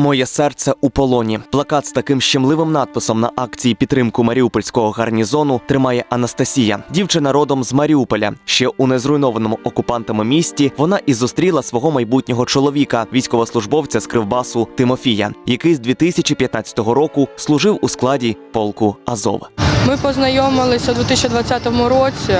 Моє серце у полоні. Плакат з таким щемливим надписом на акції підтримку Маріупольського гарнізону тримає Анастасія. Дівчина родом з Маріуполя. Ще у незруйнованому окупантами місті вона і зустріла свого майбутнього чоловіка, військовослужбовця з Кривбасу Тимофія, який з 2015 року служив у складі полку Азов. Ми познайомилися у 2020 році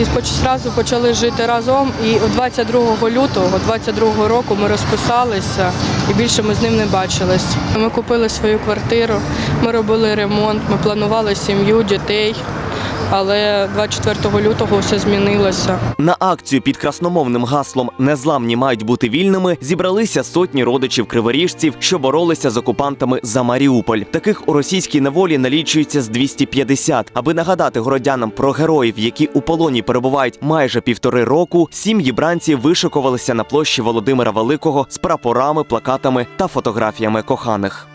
і одразу почали жити разом. І у 22 лютого 22 року ми розписалися і більше ми з ним не бачились. Ми купили свою квартиру, ми робили ремонт, ми планували сім'ю, дітей. Але 24 лютого все змінилося. На акцію під красномовним гаслом Незламні мають бути вільними зібралися сотні родичів криворіжців, що боролися з окупантами за Маріуполь. Таких у російській неволі налічується з 250. Аби нагадати городянам про героїв, які у полоні перебувають майже півтори року. Сім'ї бранців вишикувалися на площі Володимира Великого з прапорами, плакатами та фотографіями коханих.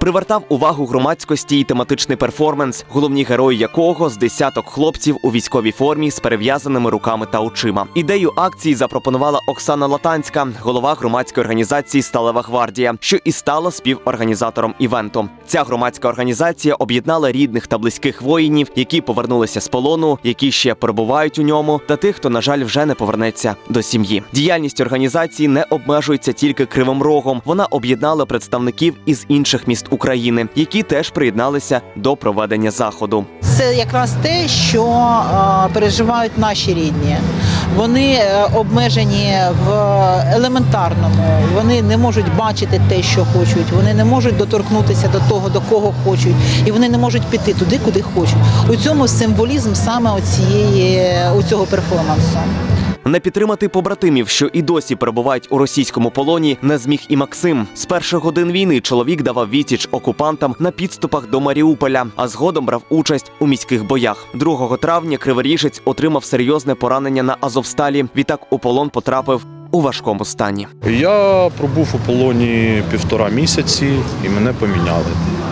Привертав увагу громадськості й тематичний перформанс, головні герої якого з десяток хлопців у військовій формі з перев'язаними руками та очима. Ідею акції запропонувала Оксана Латанська, голова громадської організації Сталева гвардія, що і стала співорганізатором івенту. Ця громадська організація об'єднала рідних та близьких воїнів, які повернулися з полону, які ще перебувають у ньому, та тих, хто, на жаль, вже не повернеться до сім'ї. Діяльність організації не обмежується тільки кривим рогом. Вона об'єднала представників із інших міст України, які теж приєдналися до проведення заходу. Це якраз те, що е, переживають наші рідні. Вони е, обмежені в елементарному. Вони не можуть бачити те, що хочуть. Вони не можуть доторкнутися до того, до кого хочуть, і вони не можуть піти туди, куди хочуть. У цьому символізм саме оцієї у цього перформансу. Не підтримати побратимів, що і досі перебувають у російському полоні, не зміг і Максим. З перших годин війни чоловік давав відсіч окупантам на підступах до Маріуполя, а згодом брав участь у міських боях. 2 травня криворіжець отримав серйозне поранення на Азовсталі. Відтак у полон потрапив у важкому стані. Я пробув у полоні півтора місяці і мене поміняли.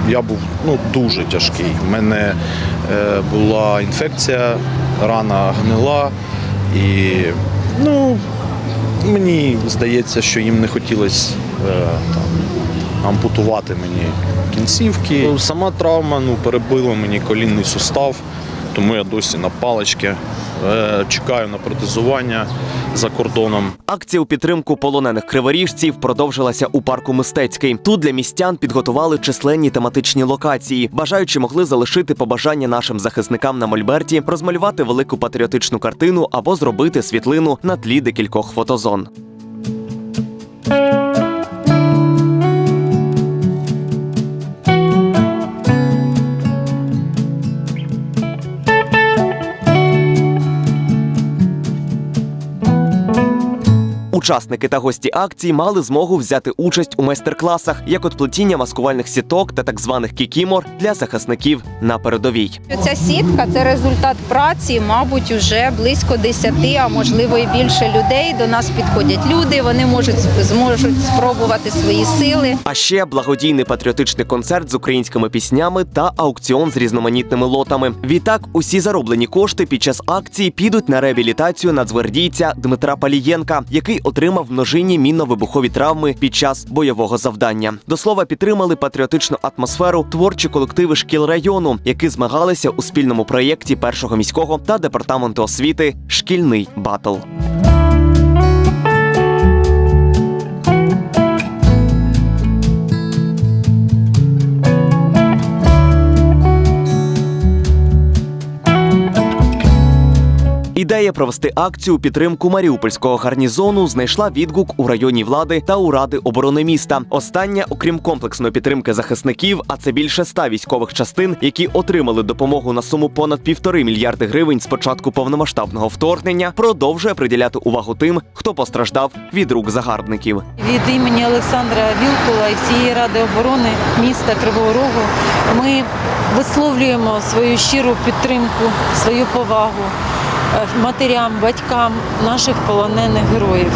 Я був ну, дуже тяжкий. У мене е, була інфекція, рана гнила. І ну, мені здається, що їм не хотілося е, там, ампутувати мені кінцівки. Ну, Сама травма ну, перебила мені колінний сустав, тому я досі на паличці. Е, чекаю на протезування за кордоном. Акція у підтримку полонених криворіжців продовжилася у парку мистецький. Тут для містян підготували численні тематичні локації. бажаючи могли залишити побажання нашим захисникам на мольберті, розмалювати велику патріотичну картину або зробити світлину на тлі декількох фотозон. Учасники та гості акції мали змогу взяти участь у майстер-класах, як от плетіння маскувальних сіток та так званих кікімор для захисників на передовій. Ця сітка це результат праці, мабуть, уже близько 10, а можливо і більше людей. До нас підходять люди. Вони можуть зможуть спробувати свої сили. А ще благодійний патріотичний концерт з українськими піснями та аукціон з різноманітними лотами. Відтак, усі зароблені кошти під час акції підуть на реабілітацію нацгвардійця Дмитра Палієнка, який отримав множинні мінно-вибухові травми під час бойового завдання. До слова, підтримали патріотичну атмосферу творчі колективи шкіл району, які змагалися у спільному проєкті першого міського та департаменту освіти Шкільний батл. Ідея провести акцію у підтримку Маріупольського гарнізону знайшла відгук у районі влади та у ради оборони міста. Остання, окрім комплексної підтримки захисників, а це більше ста військових частин, які отримали допомогу на суму понад півтори мільярди гривень з початку повномасштабного вторгнення, продовжує приділяти увагу тим, хто постраждав від рук загарбників. Від імені Олександра Вілкула і всієї ради оборони міста Кривого Рогу ми висловлюємо свою щиру підтримку, свою повагу матерям, батькам наших полонених героїв.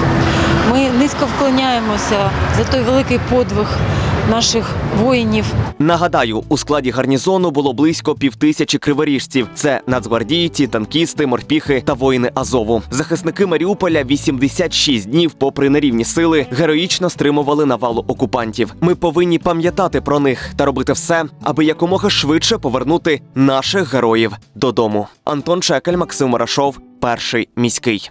Ми низько вклоняємося за той великий подвиг наших воїнів. Нагадаю, у складі гарнізону було близько півтисячі криворіжців. Це нацгвардійці, танкісти, морпіхи та воїни Азову. Захисники Маріуполя 86 днів, попри нерівні сили, героїчно стримували навалу окупантів. Ми повинні пам'ятати про них та робити все, аби якомога швидше повернути наших героїв додому. Антон Чекаль, Максим Марашов, перший міський.